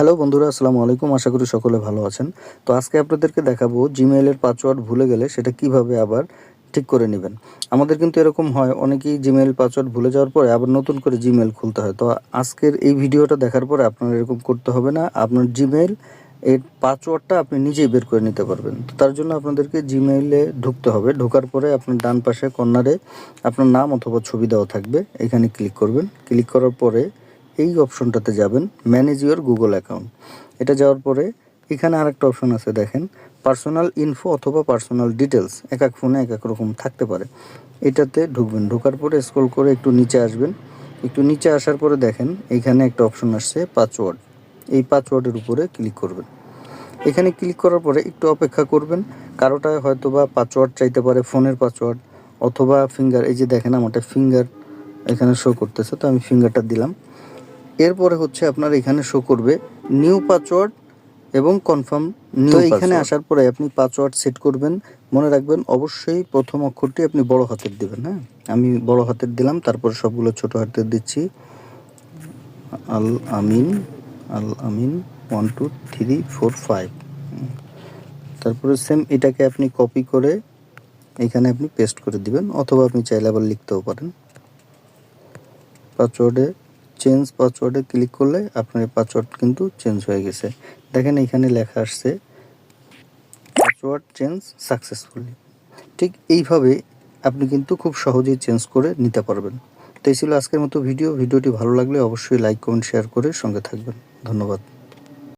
Hello বন্ধুরা, আসসালামু আলাইকুম। আশা করি সকলে ভালো আছেন। তো আজকে আপনাদেরকে দেখাবো জিমেইলের পাসওয়ার্ড ভুলে গেলে সেটা কীভাবে আবার ঠিক করে নেবেন। আমাদের কিন্তু এরকম হয়, অনেকেই জিমেইল পাসওয়ার্ড ভুলে যাওয়ার পরে আবার নতুন করে জিমেইল খুলতে হয়। তো আজকের এই ভিডিওটা দেখার পরে আপনার এরকম করতে হবে না, আপনার জিমেইল এর পাসওয়ার্ডটা আপনি নিজেই বের করে নিতে পারবেন। তো তার জন্য আপনাদেরকে জিমেইলে ঢুকতে হবে। ঢোকার পরে আপনার ডান পাশে কর্নারে আপনার নাম অথবা ছবি দেওয়া থাকবে। এখানে ক্লিক করবেন। ক্লিক করার পরে এই অপশনটাতে যাবেন ম্যানেজ ইউর গুগল অ্যাকাউন্ট এটা যাওয়ার পরে এখানে আরেকটা অপশন আছে, দেখেন পার্সোনাল ইনফো অথবা পার্সোনাল ডিটেলস এক এক ফোনে এক এক রকম থাকতে পারে। এটাতে ঢুকবেন, ঢোকার পরে স্ক্রল করে একটু নিচে আসবেন। একটু নিচে আসার পরে দেখেন এইখানে একটা অপশন আসছে পাসওয়ার্ড এই পাসওয়ার্ডের উপরে ক্লিক করবেন। এখানে ক্লিক করার পরে একটু অপেক্ষা করবেন, কারোটা হয়তো বা পাসওয়ার্ড চাইতে পারে ফোনের পাসওয়ার্ড অথবা ফিঙ্গার এই যে দেখেন, আমারটা ফিঙ্গার এখানে শো করতেছে, তো আমি ফিঙ্গারটা দিলাম। এরপরে হচ্ছে আপনার এখানে শো করবে নিউ পাসওয়ার্ড এবং কনফার্ম নিউ এখানে আসার পরে আপনি পাসওয়ার্ড সেট করবেন। মনে রাখবেন অবশ্যই প্রথম অক্ষরটি আপনি বড় হাতের দিবেন হ্যাঁ? আমি বড় হাতের দিলাম তারপর সবগুলো ছোট হাতের দিচ্ছি। Al Amin Al Amin one two three four five তারপরে সেম এটাকে আপনি কপি করে এখানে আপনি পেস্ট করে দিবেন অথবা আপনি চাইলে আবার লিখতেও পারেন। পাসওয়ার্ডে চেঞ্জ পাসওয়ার্ডে ক্লিক করলে আপনার পাসওয়ার্ড কিন্তু চেঞ্জ হয়ে গেছে। দেখেন এখানে লেখা আসছে পাসওয়ার্ড চেঞ্জ সাকসেসফুলি ঠিক এইভাবে আপনি কিন্তু খুব সহজেই চেঞ্জ করে নিতে পারবেন। তো এই ছিল আজকের মতো ভিডিও ভিডিওটি ভালো লাগলে অবশ্যই লাইক কমেন্ট শেয়ার করে সঙ্গে থাকবেন। ধন্যবাদ।